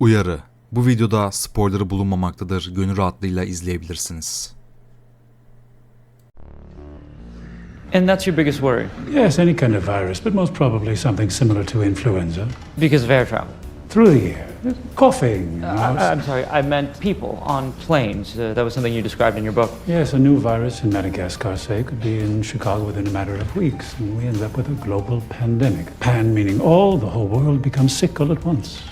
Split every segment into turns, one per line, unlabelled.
Uyarı. Bu videoda spoilerı bulunmamaktadır. Gönül rahatlığıyla izleyebilirsiniz.
And that's your biggest worry
Yes, any kind of virus, but most probably something similar to influenza.
because of air travel.
Through the air, coughing. you know,
I, I'm sorry, I meant people on planes. Uh, that was something you described in your book.
yes, a new virus in Madagascar, say, could be in Chicago within a matter of weeks, and we end up with a global pandemic. Pan meaning all, the whole world becomes sick all at once.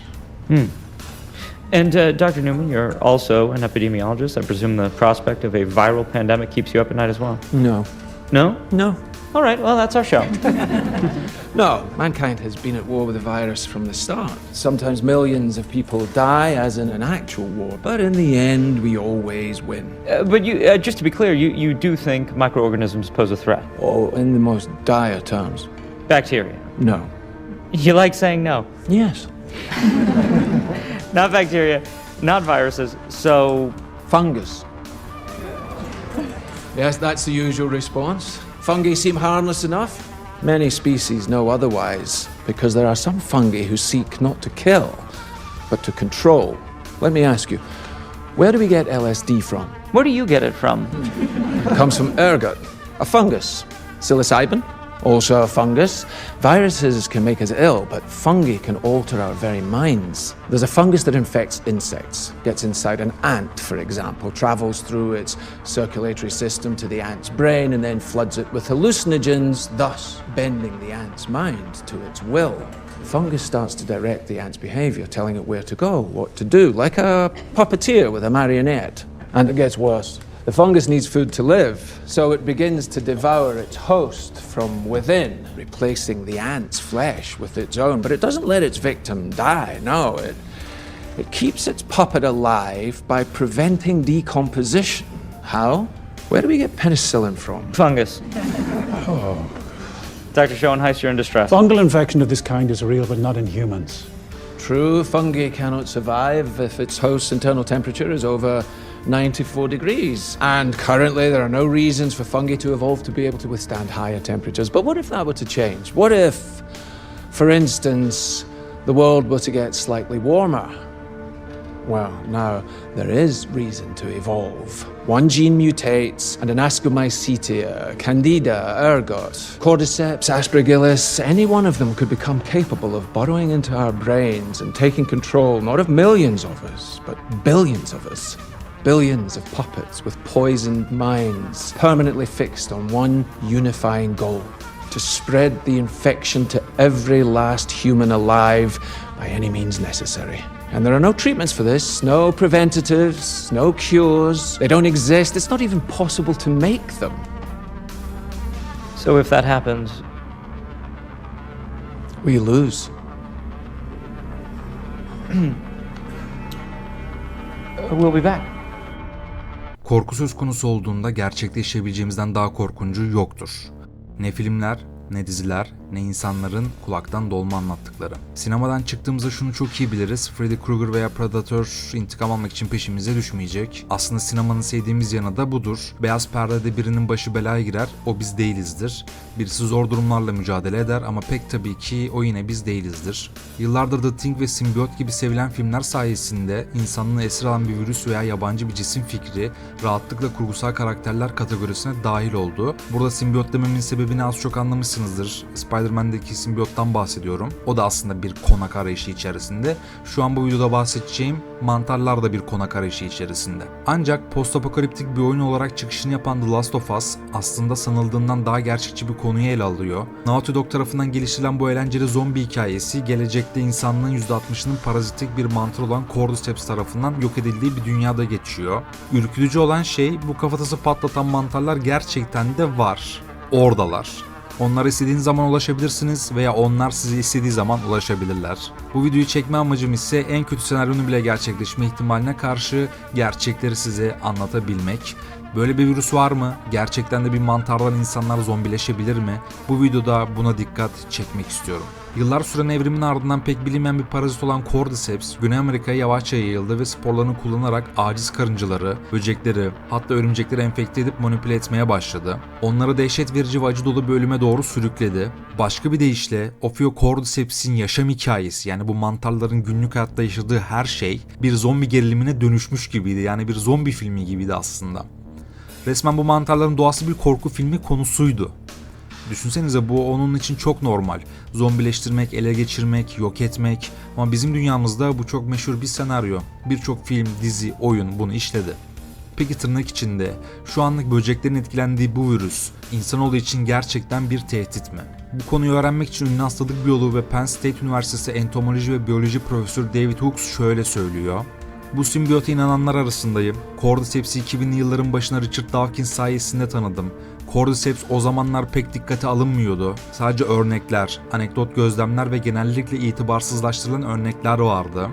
And uh, Dr. Newman, you're also an epidemiologist. I presume the prospect of a viral pandemic keeps you up at night as well.
No.
No?
No.
All right, well, that's our show.
No. Mankind has been at war with the virus from the start. Sometimes millions of people die, as in an actual war, but in the end, we always win.
uh, but you, uh, just to be clear, you, you do think microorganisms pose a threat?
Oh, in the most dire terms.
Bacteria.
No.
You like saying no.
Yes.
Not bacteria, not viruses. So,
Fungus. Yes, that's the usual response. Fungi seem harmless enough. Many species know otherwise, because there are some fungi who seek not to kill, but to control. Let me ask you, where do we get LSD from?
where do you get it from?
It comes from ergot, a fungus. Psilocybin, also a fungus. Viruses can make us ill, but fungi can alter our very minds. There's a fungus that infects insects, gets inside an ant, for example, travels through its circulatory system to the ant's brain, and then floods it with hallucinogens, thus bending the ant's mind to its will. The fungus starts to direct the ant's behavior, telling it where to go, what to do, like a puppeteer with a marionette. And it gets worse. The fungus needs food to live, so it begins to devour its host from within, replacing the ant's flesh with its own. But it doesn't let its victim die, no. It, it keeps its puppet alive by preventing decomposition. How? Where do we get penicillin from?
Fungus. Oh. Dr. Schoenheis, you're in distress.
Fungal infection of this kind is real, but not in humans.
True, fungi cannot survive if its host's internal temperature is over 94 degrees. And currently, there are no reasons for fungi to evolve to be able to withstand higher temperatures. But what if that were to change? What if, for instance, the world were to get slightly warmer? Well, now, there is reason to evolve. One gene mutates, and an Ascomycetia, Candida, ergot, Cordyceps, Aspergillus, any one of them could become capable of burrowing into our brains and taking control not of millions of us, but billions of us. Billions of puppets with poisoned minds, permanently fixed on one unifying goal to spread the infection to every last human alive by any means necessary. And there are no treatments for this, no preventatives, no cures. They don't exist. It's not even possible to make them.
So if that happens,
We lose.
we'll be back.
Korku söz konusu olduğunda gerçekleşebileceğimizden daha korkuncu yoktur. Ne filmler, ne diziler, ne insanların kulaktan dolma anlattıkları. Sinemadan çıktığımızda şunu çok iyi biliriz. Freddy Krueger veya Predator intikam almak için peşimize düşmeyecek. Aslında sinemanın sevdiğimiz yanı da budur. Beyaz perdede birinin başı belaya girer, o biz değilizdir. Birisi zor durumlarla mücadele eder ama pek tabii ki o yine biz değilizdir. Yıllardır The Thing ve Symbiote gibi sevilen filmler sayesinde insanlığı esir alan bir virüs veya yabancı bir cisim fikri rahatlıkla kurgusal karakterler kategorisine dahil oldu. Burada simbiyot dememin sebebini az çok anlamışsınızdır. Spider-Man'deki simbiyottan bahsediyorum. O da aslında bir konak arayışı içerisinde. Şu an bu videoda bahsedeceğim mantarlar da bir konak arayışı içerisinde. Ancak postapokaliptik bir oyun olarak çıkışını yapan The Last of Us aslında sanıldığından daha gerçekçi bir konuyu ele alıyor. Naughty Dog tarafından geliştirilen bu eğlenceli zombi hikayesi gelecekte insanlığın %60'ının parazitik bir mantar olan Cordyceps tarafından yok edildiği bir dünyada geçiyor. Ürkütücü olan şey bu kafatası patlatan mantarlar gerçekten de var. Oradalar. Onlara istediğiniz zaman ulaşabilirsiniz veya onlar size istediği zaman ulaşabilirler. Bu videoyu çekme amacım ise en kötü senaryonun bile gerçekleşme ihtimaline karşı gerçekleri size anlatabilmek. Böyle bir virüs var mı? Gerçekten de bir mantardan insanlar zombileşebilir mi? Bu videoda buna dikkat çekmek istiyorum. Yıllar süren evrimin ardından pek bilinmeyen bir parazit olan Cordyceps, Güney Amerika'ya yavaşça yayıldı ve sporlarını kullanarak aciz karıncaları, böcekleri, hatta örümcekleri enfekte edip manipüle etmeye başladı. Onları dehşet verici ve acı dolu bir ölüme doğru sürükledi. Başka bir deyişle Ophiocordyceps'in yaşam hikayesi yani bu mantarların günlük hayatta yaşadığı her şey bir zombi gerilimine dönüşmüş gibiydi. Yani bir zombi filmi gibiydi aslında. Resmen bu mantarların doğası bir korku filmi konusuydu. Düşünsenize bu onun için çok normal. Zombileştirmek, ele geçirmek, yok etmek. Ama bizim dünyamızda bu çok meşhur bir senaryo. Birçok film, dizi, oyun bunu işledi. Peki tırnak içinde şu anlık böceklerin etkilendiği bu virüs insanoğlu için gerçekten bir tehdit mi? Bu konuyu öğrenmek için ünlü hastalık biyoloğu ve Penn State Üniversitesi entomoloji ve biyoloji profesörü David Hooks şöyle söylüyor. Bu simbiyota inananlar arasındayım. Cordyceps'i 2000'li yılların başına Richard Dawkins sayesinde tanıdım. Cordyceps o zamanlar pek dikkate alınmıyordu. Sadece örnekler, anekdot gözlemler ve genellikle itibarsızlaştırılan örnekler vardı.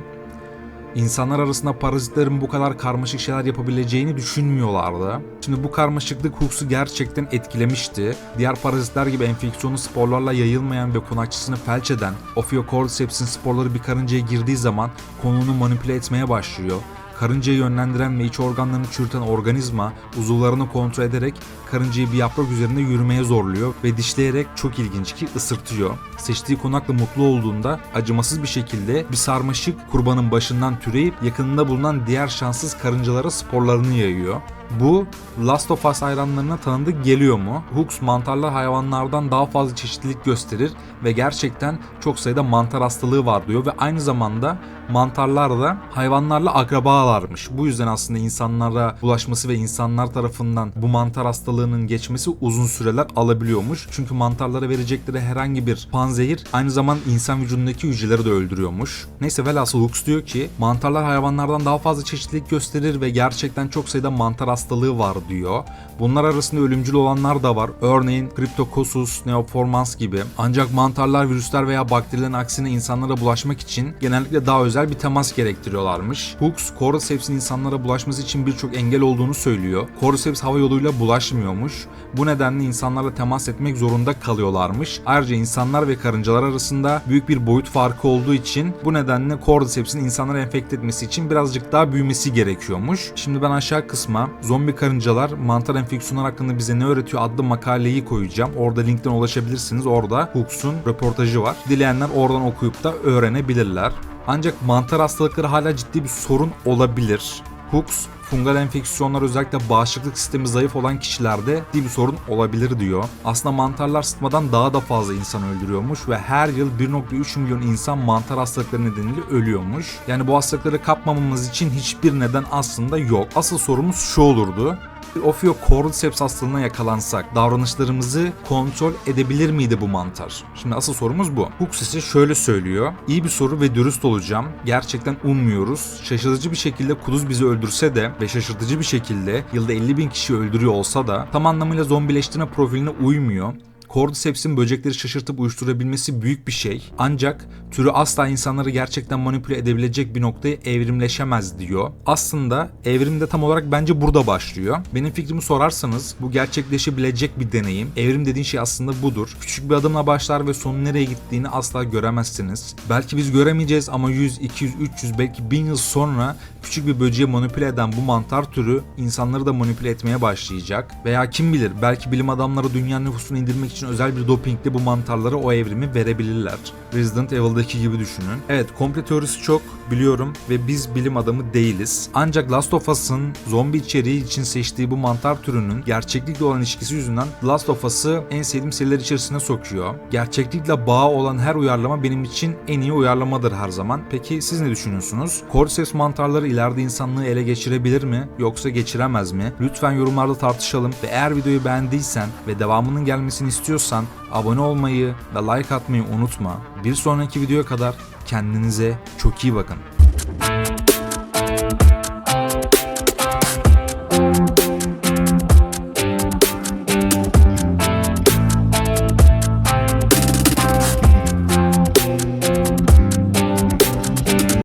İnsanlar arasında parazitlerin bu kadar karmaşık şeyler yapabileceğini düşünmüyorlardı. Şimdi bu karmaşıklık Hooks'u gerçekten etkilemişti. Diğer parazitler gibi enfeksiyonu sporlarla yayılmayan ve konakçısını felç eden Ophiocordyceps'in sporları bir karıncaya girdiği zaman konunu manipüle etmeye başlıyor. Karıncayı yönlendiren ve iç organlarını çürüten organizma uzuvlarını kontrol ederek karıncayı bir yaprak üzerinde yürümeye zorluyor ve dişleyerek çok ilginç ki ısırtıyor. Seçtiği konakla mutlu olduğunda acımasız bir şekilde bir sarmaşık kurbanın başından türeyip yakınında bulunan diğer şanssız karıncalara sporlarını yayıyor. Bu Last of Us hayranlarına tanıdık geliyor mu? Hooks mantarlar hayvanlardan daha fazla çeşitlilik gösterir ve gerçekten çok sayıda mantar hastalığı var diyor ve aynı zamanda mantarlar da hayvanlarla akrabalarmış. Bu yüzden aslında insanlara bulaşması ve insanlar tarafından bu mantar hastalığının geçmesi uzun süreler alabiliyormuş. Çünkü mantarlara verecekleri herhangi bir panzehir aynı zamanda insan vücudundaki hücreleri de öldürüyormuş. Neyse velhasıl Hooks diyor ki mantarlar hayvanlardan daha fazla çeşitlilik gösterir ve gerçekten çok sayıda mantar hastalığı var diyor. Bunlar arasında ölümcül olanlar da var. Örneğin Cryptococcus neoformans gibi. Ancak mantarlar virüsler veya bakterilerin aksine insanlara bulaşmak için genellikle daha özel bir temas gerektiriyorlarmış. Hooks, Cordyceps'in insanlara bulaşması için birçok engel olduğunu söylüyor. Cordyceps hava yoluyla bulaşmıyormuş. Bu nedenle insanlarla temas etmek zorunda kalıyorlarmış. Ayrıca insanlar ve karıncalar arasında büyük bir boyut farkı olduğu için bu nedenle Cordyceps'in insanları enfekte etmesi için birazcık daha büyümesi gerekiyormuş. Şimdi ben aşağı kısma zombi karıncalar mantar enfeksiyonlar hakkında bize ne öğretiyor adlı makaleyi koyacağım. Orada linkten ulaşabilirsiniz. Orada Hooks'un röportajı var. Dileyenler oradan okuyup da öğrenebilirler. Ancak mantar hastalıkları hala ciddi bir sorun olabilir. Hooks, fungal enfeksiyonlar özellikle bağışıklık sistemi zayıf olan kişilerde ciddi bir sorun olabilir diyor. Aslında mantarlar sıtmadan daha da fazla insan öldürüyormuş ve her yıl 1.3 milyon insan mantar hastalıkları nedeniyle ölüyormuş. Yani bu hastalıkları kapmamamız için hiçbir neden aslında yok. Asıl sorumuz şu olurdu. Ophiocordyceps hastalığına yakalansak davranışlarımızı kontrol edebilir miydi bu mantar? Şimdi asıl sorumuz bu. Hooks ise şöyle söylüyor. İyi bir soru ve dürüst olacağım. Gerçekten ummuyoruz. Şaşırtıcı bir şekilde kuduz bizi öldürse de ve şaşırtıcı bir şekilde yılda 50 bin kişi öldürüyor olsa da tam anlamıyla zombileştirme profiline uymuyor. Cordyceps'in böcekleri şaşırtıp uyuşturabilmesi büyük bir şey. Ancak türü asla insanları gerçekten manipüle edebilecek bir noktaya evrimleşemez diyor. Aslında evrim de tam olarak bence burada başlıyor. Benim fikrimi sorarsanız bu gerçekleşebilecek bir deneyim. Evrim dediğin şey aslında budur. Küçük bir adımla başlar ve sonun nereye gittiğini asla göremezsiniz. Belki biz göremeyeceğiz ama 100, 200, 300 belki 1000 yıl sonra küçük bir böceği manipüle eden bu mantar türü insanları da manipüle etmeye başlayacak. Veya kim bilir belki bilim adamları dünya nüfusunu indirmek için özel bir dopingle bu mantarlara o evrimi verebilirler. Resident Evil'daki gibi düşünün. Evet komple teorisi çok biliyorum ve biz bilim adamı değiliz. Ancak Last of Us'ın zombi içeriği için seçtiği bu mantar türünün gerçeklikle olan ilişkisi yüzünden Last of Us'ı en sevdiğim seriler içerisine sokuyor. Gerçeklikle bağı olan her uyarlama benim için en iyi uyarlamadır her zaman. Peki siz ne düşünüyorsunuz? Cordyceps mantarları ileride insanlığı ele geçirebilir mi? Yoksa geçiremez mi? Lütfen yorumlarda tartışalım ve eğer videoyu beğendiysen ve devamının gelmesini istiyorsan abone olmayı ve like atmayı unutma. Bir sonraki videoya kadar kendinize çok iyi bakın.